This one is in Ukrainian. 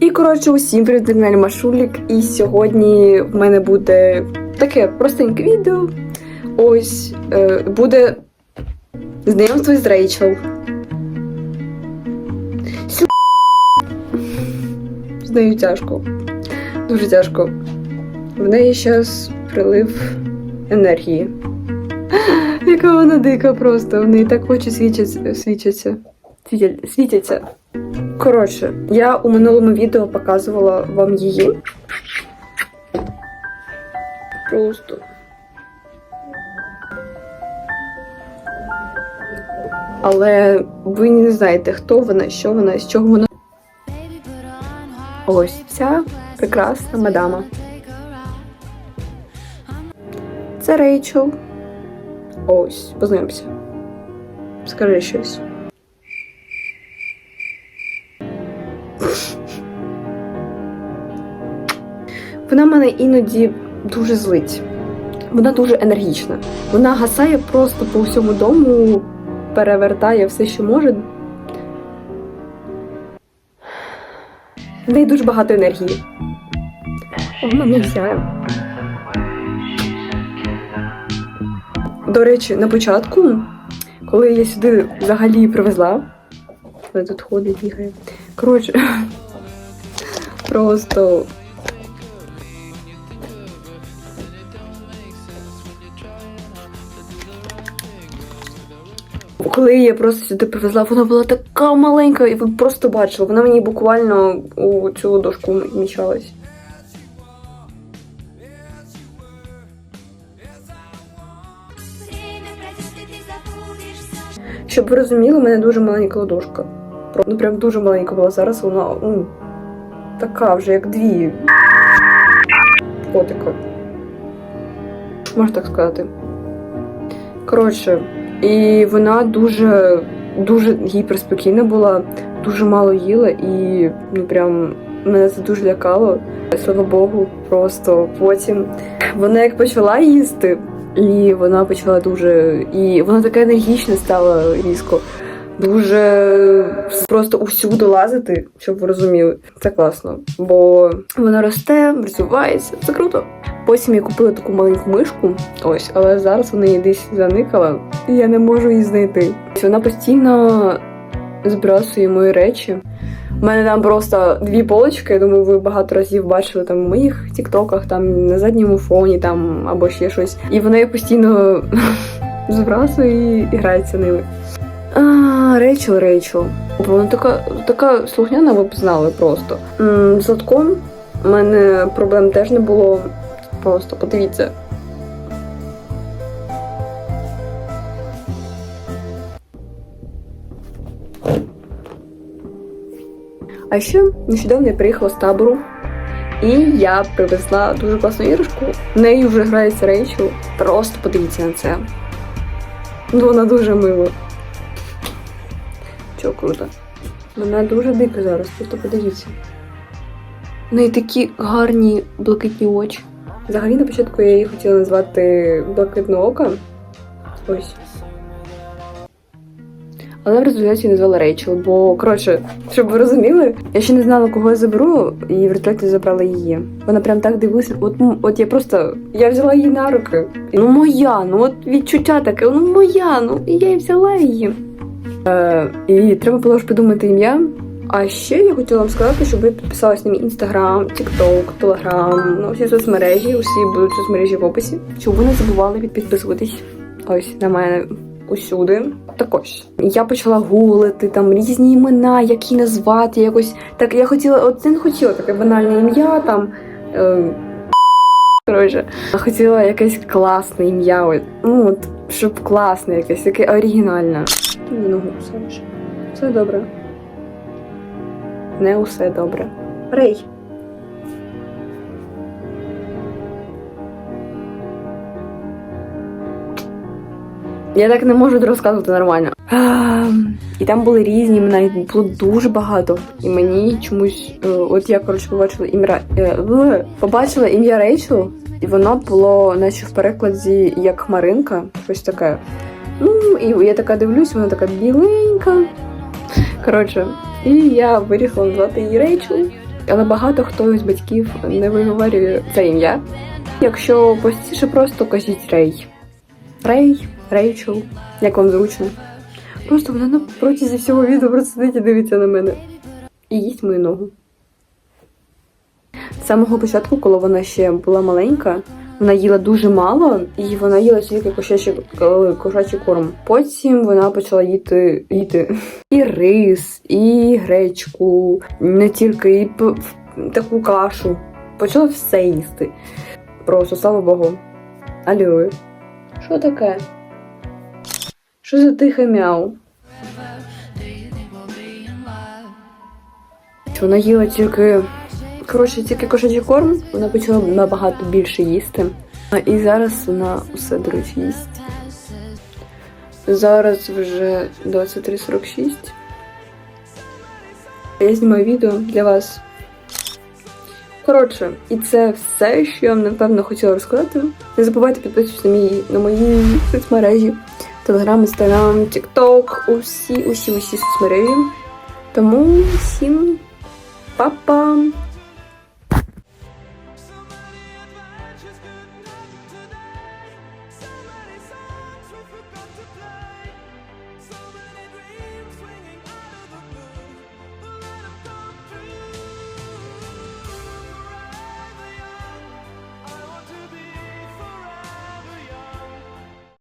І коротше, усім привіт, каналі Машулік. І сьогодні в мене буде таке простеньке відео. Ось е, буде знайомство з Рейчел. Сю- З нею тяжко. Дуже тяжко. В неї зараз прилив енергії. Яка вона дика просто. В неї так очі свічаться. Світяться. Коротше, я у минулому відео показувала вам її. Просто. Але ви не знаєте, хто вона, що вона, з чого вона. Ось ця прекрасна мадама. Це Рейчел. Ось, познайомся. Скажи щось. Вона мене іноді дуже злить. Вона дуже енергічна. Вона гасає просто по всьому дому, перевертає все, що може. В неї дуже багато енергії. Вона не сяє. До речі, на початку, коли я сюди взагалі привезла, вона тут ходить, бігає. Коротше, просто Коли я просто сюди привезла, вона була така маленька, і ви просто бачили, вона мені буквально у цю ладошку мічалась. Время пройдет, и ты забудешься. Щоб ви розуміли, у мене дуже маленька ладошка. Ну прям дуже маленька була. Зараз вона ну, така вже, як дві котика. Можна так сказати. Коротше, і вона дуже, дуже гіперспокійна була, дуже мало їла і ну прям мене це дуже лякало. Слава Богу, просто потім вона як почала їсти, і вона почала дуже. І вона така енергічна стала різко. Дуже просто усюди лазити, щоб ви розуміли. Це класно. Бо вона росте, розвивається. Це круто. Потім я купила таку маленьку мишку, ось, але зараз вона її десь заникала, і я не можу її знайти. Вона постійно збрасує мої речі. У мене там просто дві полочки, я думаю, ви багато разів бачили там в моїх тіктоках, там на задньому фоні, там або ще щось. І вона їх постійно збрасує і грається ними. Рейчел, Рейчел. Вона така, така слухняна, ви б знали просто. З у мене проблем теж не було. Просто подивіться. А ще нещодавно я приїхала з табору, і я привезла дуже класну іграшку. Нею вже грається Рейчел. Просто подивіться на це. Ну, вона дуже мила. Чого круто. Вона дуже дика зараз, просто подивіться. В неї такі гарні блакитні очі. Взагалі на початку я її хотіла назвати Блакитне око. Ось. Але в результаті назвала Рейчел, бо, коротше, щоб ви розуміли, я ще не знала, кого я заберу, і в результаті забрала її. Вона прям так дивилася. От, ну, от я просто я взяла її на руки. Ну моя, ну от відчуття таке, ну моя, ну і я і взяла її. Е, і треба було ж придумати ім'я. А ще я хотіла вам сказати, щоб ви підписалися на мій інстаграм, тікток, телеграм, ну всі соцмережі, усі будуть соцмережі в описі. Щоб ви не забували підписуватись ось на мене усюди. Також я почала гуглити там різні імена, які назвати якось. Так я хотіла, от не хотіла таке банальне ім'я там. Е, Коротше, хотіла якесь класне ім'я. Ну от, щоб класне якесь, яке оригінальне. Ти ногу. Все добре. Не усе добре. Рей. Я так не можу розказувати нормально. Ем, І там були різні їх було дуже багато. І мені чомусь, е, от я коротше побачила ім'я е, побачила ім'я Рейчел, і воно було, наче в перекладі як Хмаринка, щось таке. Ну, і я така дивлюсь, вона така біленька. Коротше, І я вирішила назвати її Рейчел. Але багато хто із батьків не виговорює це ім'я. Якщо простіше, просто кажіть Рей. Рей, Рейчел, як вам зручно. Просто вона на протязі всього відео просто сидить і дивиться на мене. І їсть мою ногу. З самого початку, коли вона ще була маленька, вона їла дуже мало, і вона їла тільки кошачий, кошачий корм. Потім вона почала їти, їти і рис, і гречку, не тільки і таку кашу. Почала все їсти. Просто слава Богу. Алло. Що таке? Що за тихе мяу? Вона їла тільки. Коротше, тільки кошачий корм, вона почала набагато більше їсти. І зараз вона усе, до речі, їсть. Зараз вже 23.46. Я знімаю відео для вас. Коротше, і це все, що я вам напевно хотіла розказати. Не забувайте підписуватися на, мій, на мої соцмережі. Телеграм, інстаграм, тікток, усі, усі, усі соцмережі. Тому всім па-па!